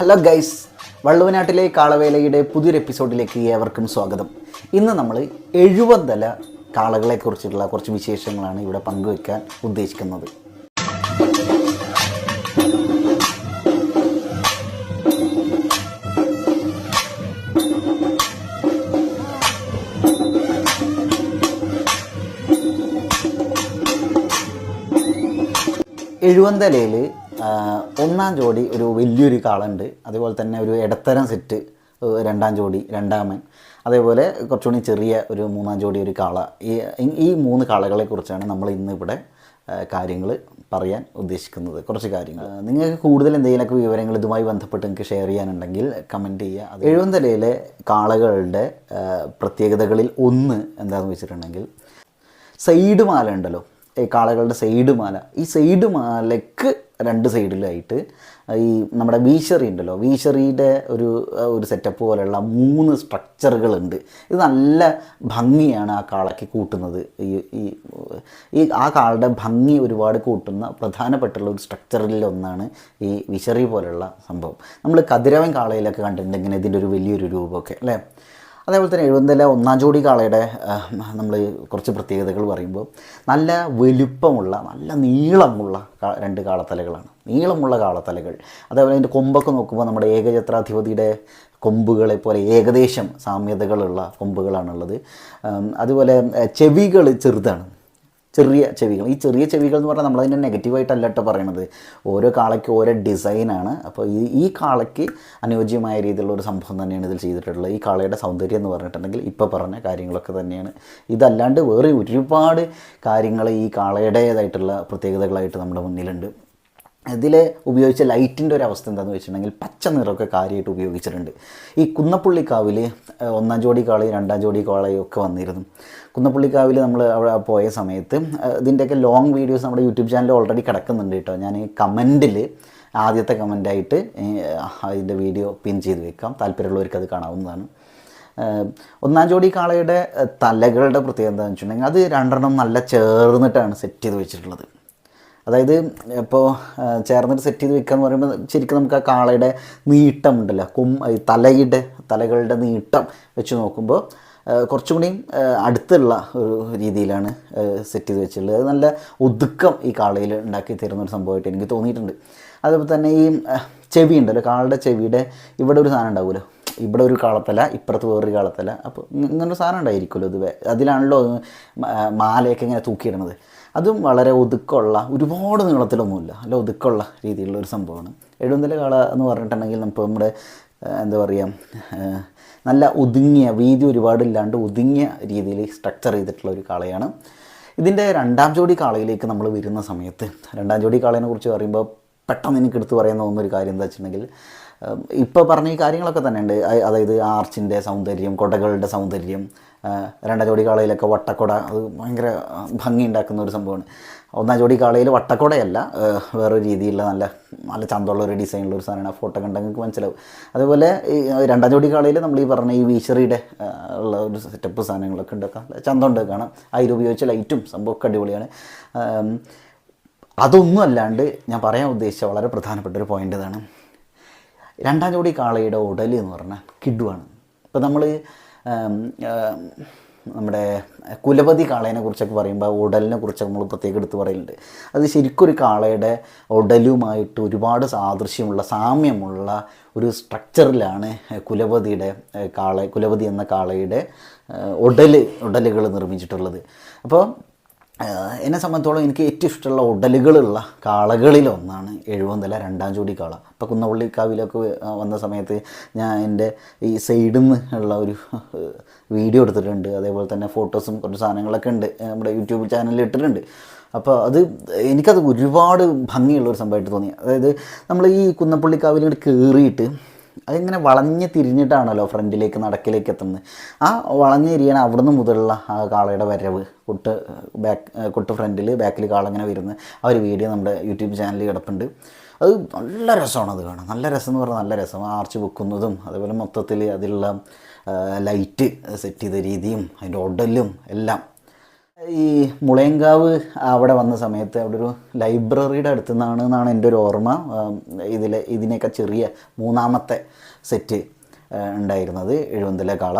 Hello guys വള്ളുവനാട്ടിലെ കാളവേലയുടെ പുതിയൊരു എപ്പിസോഡിലേക്ക് ഏവർക്കും സ്വാഗതം. ഇന്ന് നമ്മൾ എഴുപതല കാളകളെക്കുറിച്ചിട്ടുള്ള കുറച്ച് വിശേഷങ്ങളാണ് ഇവിടെ പങ്കുവെക്കാൻ ഉദ്ദേശിക്കുന്നത്. എഴുപന്തലയിൽ ഒന്നാം ജോഡി ഒരു വലിയൊരു കാളുണ്ട്. അതുപോലെ തന്നെ ഒരു ഇടത്തരം സെറ്റ് രണ്ടാം ജോഡി രണ്ടാമൻ അതേപോലെ കുറച്ചുകൂടി ചെറിയ ഒരു മൂന്നാം ജോഡി ഒരു കാള. ഈ ഈ മൂന്ന് കാളകളെ കുറിച്ചാണ് നമ്മൾ ഇന്നിവിടെ കാര്യങ്ങൾ പറയാൻ ഉദ്ദേശിക്കുന്നത്. കുറച്ച് കാര്യങ്ങൾ. നിങ്ങൾക്ക് കൂടുതൽ എന്തെങ്കിലുമൊക്കെ വിവരങ്ങൾ ഇതുമായി ബന്ധപ്പെട്ട് നിങ്ങൾക്ക് ഷെയർ ചെയ്യാനുണ്ടെങ്കിൽ കമന്റ് ചെയ്യുക. അത് എഴുപന്തലയിലെ കാളകളുടെ പ്രത്യേകതകളിൽ ഒന്ന് എന്താണെന്ന് വെച്ചിട്ടുണ്ടെങ്കിൽ സൈഡ് മാല ഉണ്ടല്ലോ. ഈ കാളകളുടെ സൈഡ് മാല. ഈ സൈഡ് മാലയ്ക്ക് രണ്ട് സൈഡിലായിട്ട് ഈ നമ്മുടെ വീശറി ഉണ്ടല്ലോ വീശറിയുടെ ഒരു ഒരു സെറ്റപ്പ് പോലെയുള്ള മൂന്ന് സ്ട്രക്ചറുകളുണ്ട് ഇത് നല്ല ഭംഗിയാണ് ആ കാളയ്ക്ക് കൂട്ടുന്നത്. ഈ ഈ ആ കാളുടെ ഭംഗി ഒരുപാട് കൂട്ടുന്ന പ്രധാനപ്പെട്ടുള്ള ഒരു സ്ട്രക്ചറിൽ ഒന്നാണ് ഈ വിശറി പോലെയുള്ള സംഭവം. നമ്മൾ കതിരവൻ കാളയിലൊക്കെ കണ്ടിട്ടുണ്ടെങ്കിൽ ഇതിന്റെ ഒരു വലിയൊരു രൂപമൊക്കെ അല്ലേ? അതേപോലെ തന്നെ എഴുപതിലെ ഒന്നാം ജോഡി കാളയുടെ നമ്മൾ കുറച്ച് പ്രത്യേകതകൾ പറയുമ്പോൾ നല്ല വലുപ്പമുള്ള നല്ല നീളമുള്ള രണ്ട് കാളത്തലകളാണ്. നീളമുള്ള കാളത്തലകൾ. അതേപോലെ അതിന്റെ കൊമ്പൊക്കെ നോക്കുമ്പോൾ നമ്മുടെ ഏകചത്രാധിപതിയുടെ കൊമ്പുകളെ പോലെ ഏകദേശം സാമ്യതകളുള്ള കൊമ്പുകളാണുള്ളത്. അതുപോലെ ചെവികൾ ചെറുതാണ്. ചെറിയ ചെവികൾ. ഈ ചെറിയ ചെവികൾ എന്ന് പറഞ്ഞാൽ നമ്മളതിന്റെ നെഗറ്റീവായിട്ടല്ല കേട്ടോ പറയണത്. ഓരോ കാളയ്ക്ക് ഓരോ ഡിസൈനാണ് അപ്പോൾ ഈ ഈ കാളയ്ക്ക് അനുയോജ്യമായ രീതിയിലുള്ള ഒരു സംഭവം തന്നെയാണ് ഇതിൽ ചെയ്തിട്ടുള്ളത്. ഈ കാളയുടെ സൗന്ദര്യം എന്ന് പറഞ്ഞിട്ടുണ്ടെങ്കിൽ ഇപ്പോൾ പറഞ്ഞ കാര്യങ്ങളൊക്കെ തന്നെയാണ്. ഇതല്ലാണ്ട് വേറെ ഒരുപാട് കാര്യങ്ങൾ ഈ കാളയുടേതായിട്ടുള്ള പ്രത്യേകതകളായിട്ട് നമ്മുടെ മുന്നിലുണ്ട്. ഇതിൽ ഉപയോഗിച്ച ലൈറ്റിന്റെ ഒരു അവസ്ഥ എന്താണെന്ന് വെച്ചിട്ടുണ്ടെങ്കിൽ പച്ച നിറമൊക്കെ കാര്യമായിട്ട് ഉപയോഗിച്ചിട്ടുണ്ട്. ഈ കുന്നപ്പുള്ളിക്കാവിൽ ഒന്നാം ജോഡി കാളയും രണ്ടാം ജോഡി കാളയും ഒക്കെ വന്നിരുന്നു. കുന്നപ്പുള്ളിക്കാവിൽ നമ്മൾ അവിടെ പോയ സമയത്ത് ഇതിന്റെയൊക്കെ ലോങ് വീഡിയോസ് നമ്മുടെ യൂട്യൂബ് ചാനലിൽ ഓൾറെഡി കിടക്കുന്നുണ്ട് കേട്ടോ. ഞാൻ കമന്റിൽ ആദ്യത്തെ കമന്റായിട്ട് അതിന്റെ വീഡിയോ പിൻ ചെയ്ത് വെക്കാം. താല്പര്യമുള്ളവർക്ക് അത് കാണാവുന്നതാണ്. ഒന്നാം ജോഡി കാളയുടെ തലകളുടെ പ്രത്യേകത എന്താണെന്ന് വെച്ചിട്ടുണ്ടെങ്കിൽ അത് രണ്ടെണ്ണം നല്ല ചേർന്നിട്ടാണ് സെറ്റ് ചെയ്ത് വെച്ചിട്ടുള്ളത്. അതായത് ഇപ്പോൾ ചേർന്നിട്ട് സെറ്റ് ചെയ്ത് വെക്കുക എന്ന് പറയുമ്പോൾ ശരിക്കും നമുക്ക് ആ കാളയുടെ നീട്ടം ഉണ്ടല്ലോ. കും തലയുടെ തലകളുടെ നീട്ടം വെച്ച് നോക്കുമ്പോൾ കുറച്ചും കൂടി അടുത്തുള്ള ഒരു രീതിയിലാണ് സെറ്റ് ചെയ്ത് വെച്ചിട്ടുള്ളത്. നല്ല ഒതുക്കം ഈ കാളയിൽ ഉണ്ടാക്കി തരുന്ന ഒരു സംഭവമായിട്ട് എനിക്ക് തോന്നിയിട്ടുണ്ട്. അതുപോലെ തന്നെ ഈ ചെവി ഉണ്ടല്ലോ. കാളയുടെ ചെവിയുടെ ഇവിടെ ഒരു സാധനം ഉണ്ടാവുമല്ലോ. ഇവിടെ ഒരു കാളത്തല ഇപ്പുറത്ത് വേറൊരു കാളത്തല. അപ്പോൾ ഇങ്ങനൊരു സാധനം ഉണ്ടായിരിക്കുമല്ലോ. ഇത് അതിലാണല്ലോ മാലയൊക്കെ ഇങ്ങനെ തൂക്കിയിടുന്നത് അതും വളരെ ഒതുക്കമുള്ള ഒരുപാട് നീളത്തിലൊന്നുമില്ല അല്ല ഒതുക്കമുള്ള രീതിയിലുള്ള ഒരു സംഭവമാണ്. എഴുപതിലെ കാള എന്ന് പറഞ്ഞിട്ടുണ്ടെങ്കിൽ നമുക്ക് നമ്മുടെ എന്താ പറയുക നല്ല ഒതുങ്ങിയ വീതി ഒരുപാടില്ലാണ്ട് ഒതുങ്ങിയ രീതിയിൽ സ്ട്രക്ചർ ചെയ്തിട്ടുള്ള ഒരു കാളയാണ്. ഇതിന്റെ രണ്ടാം ജോഡി കാളയിലേക്ക് നമ്മൾ വരുന്ന സമയത്ത് രണ്ടാം ജോഡി കാളയെ കുറിച്ച് പറയുമ്പോൾ പെട്ടെന്ന് എനിക്ക് എടുത്തു പറയാൻ തോന്നുന്ന ഒരു കാര്യം എന്താ വെച്ചിട്ടുണ്ടെങ്കിൽ ഇപ്പോൾ പറഞ്ഞ ഈ കാര്യങ്ങളൊക്കെ തന്നെയുണ്ട്. അതായത് ആർച്ചിന്റെ സൗന്ദര്യം കൊടകളുടെ സൗന്ദര്യം രണ്ടാം ജോഡി കാളയിലൊക്കെ വട്ടക്കുട അത് ഭയങ്കര ഭംഗി ഉണ്ടാക്കുന്ന ഒരു സംഭവമാണ്. ഒന്നാം ജോഡി കാളയിൽ വട്ടക്കുടയല്ല വേറൊരു രീതിയിലുള്ള നല്ല നല്ല ചന്തമുള്ള ഒരു ഡിസൈനുള്ള ഒരു സാധനമാണ്. ഫോട്ടോ കണ്ടെങ്കിൽ നിങ്ങൾക്ക് മനസ്സിലാവും. അതുപോലെ ഈ രണ്ടാം ജോഡി കാളയിൽ നമ്മൾ ഈ പറഞ്ഞ ഈ വീശറിയുടെ ഉള്ള ഒരു സെറ്റപ്പ് സാധനങ്ങളൊക്കെ ഉണ്ടാക്കാം. ചന്തമുണ്ട് കാണാം. അതിൽ ഉപയോഗിച്ച ലൈറ്റും സംഭവമൊക്കെ അടിപൊളിയാണ്. അതൊന്നും അല്ലാണ്ട് ഞാൻ പറയാൻ ഉദ്ദേശിച്ച വളരെ പ്രധാനപ്പെട്ട ഒരു പോയിന്റ് ഇതാണ്. രണ്ടാം ജോഡി കാളയുടെ ഉടൽ എന്ന് പറഞ്ഞാൽ കിഡുവാണ്. ഇപ്പോൾ നമ്മൾ നമ്മുടെ കുലപതി കാളേനെ കുറിച്ചൊക്കെ പറയുമ്പോൾ ഉടലിനെ കുറിച്ചൊക്കെ നമ്മൾ പ്രത്യേകം എടുത്ത് പറയുന്നുണ്ട് അത് ശരിക്കും ഒരു കാളയുടെ ഉടലുമായിട്ട് ഒരുപാട് സാദൃശ്യമുള്ള സാമ്യമുള്ള ഒരു സ്ട്രക്ചറിലാണ് കുലപതിയുടെ കാള കുലപതി എന്ന കാളയുടെ ഉടൽ ഉടലുകൾ നിർമ്മിച്ചിട്ടുള്ളത്. അപ്പോൾ എന്നെ സംബന്ധിച്ചോളം എനിക്ക് ഏറ്റവും ഇഷ്ടമുള്ള ഉടലുകളുള്ള കാളകളിലൊന്നാണ് എഴുപന്തല രണ്ടാം ചൂടി കാള ഇപ്പോൾ കുന്നപ്പള്ളി കാവിലൊക്കെ വന്ന സമയത്ത് ഞാൻ എന്റെ ഈ സൈഡിൽ നിന്ന് ഉള്ള ഒരു വീഡിയോ എടുത്തിട്ടുണ്ട്. അതേപോലെ തന്നെ ഫോട്ടോസും കുറച്ച് സാധനങ്ങളൊക്കെ ഉണ്ട് നമ്മുടെ യൂട്യൂബ് ചാനലിൽ ഇട്ടിട്ടുണ്ട്. അപ്പോൾ അത് എനിക്കത് ഒരുപാട് ഭംഗിയുള്ള ഒരു സംഭവമായിട്ട് തോന്നി. അതായത് നമ്മൾ ഈ കുന്നപ്പള്ളിക്കാവിൽ കയറിയിട്ട് അതിങ്ങനെ വളഞ്ഞ് തിരിഞ്ഞിട്ടാണല്ലോ ഫ്രണ്ടിലേക്ക് നടക്കിലേക്ക് എത്തുന്നത്. ആ വളഞ്ഞ് തിരിയണ അവിടുന്ന് മുതലുള്ള ആ കാളയുടെ വരവ് കുട്ട് ബാക്ക് കുട്ട് ഫ്രണ്ടിൽ ബാക്കിൽ കാള ഇങ്ങനെ വരുന്നത്. ആ ഒരു വീഡിയോ നമ്മുടെ യൂട്യൂബ് ചാനലിൽ കിടപ്പുണ്ട്. അത് നല്ല രസമാണ് അത് കാണാൻ. നല്ല രസം എന്ന് പറഞ്ഞാൽ നല്ല രസം. ആർച്ച് വെക്കുന്നതും അതുപോലെ മൊത്തത്തിൽ അതിലുള്ള ലൈറ്റ് സെറ്റ് ചെയ്ത രീതിയും അതിന്റെ ഉടലും എല്ലാം ഈ മുളയങ്കാവ് അവിടെ വന്ന സമയത്ത് അവിടെ ഒരു ലൈബ്രറിയുടെ അടുത്തു നിന്നാണ് എന്നാണ് എന്റെ ഒരു ഓർമ്മ. ഇതിൽ ഇതിനെയൊക്കെ ചെറിയ മൂന്നാമത്തെ സെറ്റ് ഉണ്ടായിരുന്നത് എഴുപതിലെ കാള.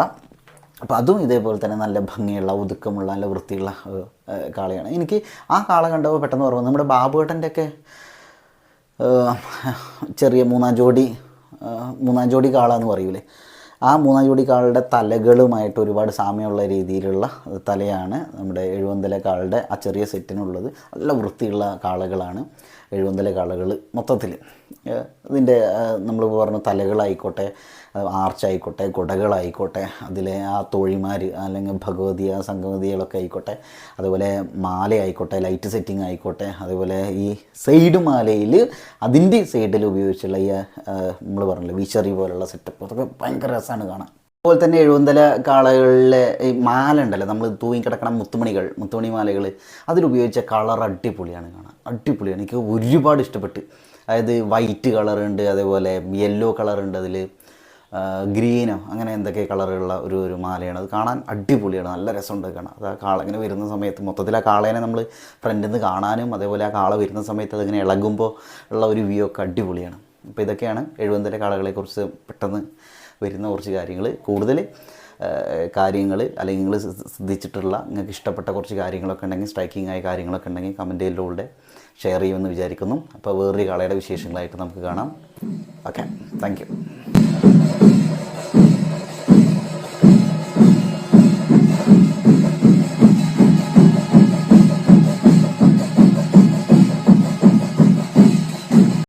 അപ്പോൾ അതും ഇതേപോലെ തന്നെ നല്ല ഭംഗിയുള്ള ഒതുക്കമുള്ള നല്ല വൃത്തിയുള്ള കാളയാണ്. എനിക്ക് ആ കാള കണ്ടപ്പോൾ പെട്ടെന്ന് ഓർമ്മ നമ്മുടെ ബാബുവേട്ടന്റെയൊക്കെ ഒക്കെ ചെറിയ മൂന്നാം ജോഡി മൂന്നാം ജോഡി കാള എന്ന് പറയൂലേ? ആ മൂന്നാം ജോഡി കാളുടെ തലകളുമായിട്ട് ഒരുപാട് സാമ്യമുള്ള രീതിയിലുള്ള തലയാണ് നമ്മുടെ എഴുപന്തല കാളുടെ ആ ചെറിയ സെറ്റിനുള്ളത്. നല്ല വൃത്തിയുള്ള കാളകളാണ്. എഴുപന്തല കളകൾ മൊത്തത്തിൽ ഇതിന്റെ നമ്മൾ പറഞ്ഞ തലകളായിക്കോട്ടെ ആർച്ചായിക്കോട്ടെ കുടകളായിക്കോട്ടെ അതിലെ ആ തോഴിമാർ അല്ലെങ്കിൽ ഭഗവതി ആ സംഗതികളൊക്കെ ആയിക്കോട്ടെ അതുപോലെ മാല ആയിക്കോട്ടെ ലൈറ്റ് സെറ്റിംഗ് ആയിക്കോട്ടെ അതുപോലെ ഈ സൈഡ് മാലയിൽ അതിന്റെ സൈഡിൽ ഉപയോഗിച്ചുള്ള ഈ നമ്മൾ പറഞ്ഞില്ല വിശറി പോലുള്ള സെറ്റപ്പ് അതൊക്കെ ഭയങ്കര രസമാണ് കാണാൻ. അതുപോലെ തന്നെ എഴുപന്തല കാളകളിലെ ഈ മാല ഉണ്ടല്ലോ നമ്മൾ തൂങ്ങി കിടക്കണ മുത്തുമണികൾ മുത്തുമണി മാലകൾ അതിലുപയോഗിച്ച കളർ അടിപൊളിയാണ് കാണാൻ. അടിപൊളിയാണ്. എനിക്ക് ഒരുപാട് ഇഷ്ടപ്പെട്ട്. അതായത് വൈറ്റ് കളറുണ്ട് അതേപോലെ യെല്ലോ കളറുണ്ട് അതിൽ ഗ്രീനോ അങ്ങനെ എന്തൊക്കെ കളറുള്ള ഒരു ഒരു മാലയാണ്. അത് കാണാൻ അടിപൊളിയാണ്. നല്ല രസമുണ്ട് കാണാൻ. അത് ആ കാള ഇങ്ങനെ വരുന്ന സമയത്ത് മൊത്തത്തിൽ ആ കാളേനെ നമ്മൾ ഫ്രണ്ടിൽ നിന്ന് കാണാനും അതേപോലെ ആ കാള വരുന്ന സമയത്ത് അതിങ്ങനെ ഇളകുമ്പോൾ ഉള്ള ഒരു വ്യൂ ഒക്കെ അടിപൊളിയാണ്. അപ്പോൾ ഇതൊക്കെയാണ് എഴുപതിന്റെ കാളകളെക്കുറിച്ച് പെട്ടെന്ന് വരുന്ന കുറച്ച് കാര്യങ്ങൾ കൂടുതൽ കാര്യങ്ങൾ അല്ലെങ്കിൽ നിങ്ങൾ ശ്രദ്ധിച്ചിട്ടുള്ള നിങ്ങൾക്ക് ഇഷ്ടപ്പെട്ട കുറച്ച് കാര്യങ്ങളൊക്കെ ഉണ്ടെങ്കിൽ സ്ട്രൈക്കിംഗ് ആയ കാര്യങ്ങളൊക്കെ ഉണ്ടെങ്കിൽ കമന്റിലൂടെ ഷെയർ ചെയ്യുമെന്ന് വിചാരിക്കുന്നു. അപ്പോൾ വേറൊരു കാളയുടെ വിശേഷങ്ങളായിട്ട് നമുക്ക് കാണാം. Okay thank